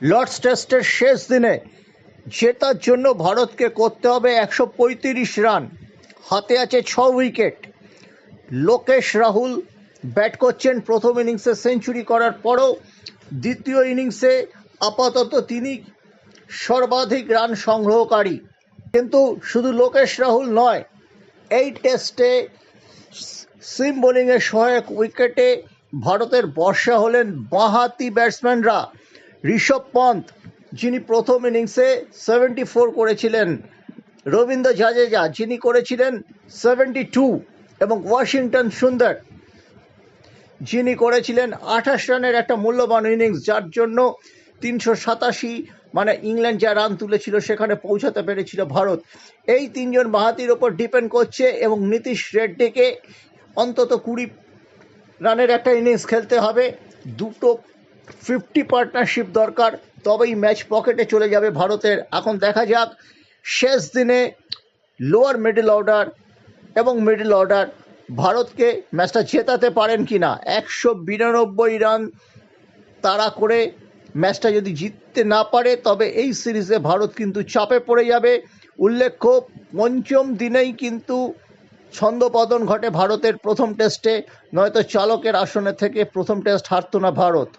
Lords টেস্টের শেষ দিনে জেতার জন্য ভারতকে করতে হবে একশো পঁয়ত্রিশ রান। হাতে আছে ছ উইকেট। লোকেশ রাহুল ব্যাট করছেন প্রথম ইনিংসে সেঞ্চুরি করার পরও দ্বিতীয় ইনিংসে আপাতত তিনি সর্বাধিক রান সংগ্রহকারী। কিন্তু শুধু লোকেশ রাহুল নয়, এই টেস্টে সিম বোলিংয়ের সহায়ক উইকেটে ভারতের বর্ষা হলেন বাঁহাতি ব্যাটসম্যানরা। ঋষভ পন্থ, যিনি প্রথম ইনিংসে সেভেন্টি ফোর করেছিলেন। রবীন্দ্র জাদেজা, যিনি করেছিলেন সেভেন্টি টু এবং ওয়াশিংটন সুন্দর, যিনি করেছিলেন আঠাশ রানের একটা মূল্যবান ইনিংস, যার জন্য তিনশো সাতাশি মানে ইংল্যান্ড যা রান তুলেছিল, সেখানে পৌঁছাতে পেরেছিল ভারত। এই তিনজন বাহাতির ওপর ডিপেন্ড করছে, এবং নীতিশ রেড্ডিকে অন্তত কুড়ি রানের একটা ইনিংস খেলতে হবে। দুটো ফিফটি পার্টনারশিপ দরকার, তবেই ম্যাচ পকেটে চলে যাবে ভারতের। এখন দেখা যাক, শেষ দিনে লোয়ার মিডল অর্ডার এবং মিডল অর্ডার ভারতকে ম্যাচটা জেতাতে পারেন কি না একশো বিরানব্বই রান তাড়া করে ম্যাচটা যদি জিততে না পারে, তবে এই সিরিজে ভারত কিন্তু চাপে পড়ে যাবে। উল্লেখ্য, পঞ্চম দিনেই কিন্তু ছন্দপতন ঘটে ভারতের প্রথম টেস্টে নয়তো চালকের আসনে থেকে প্রথম টেস্ট হারতো না ভারত।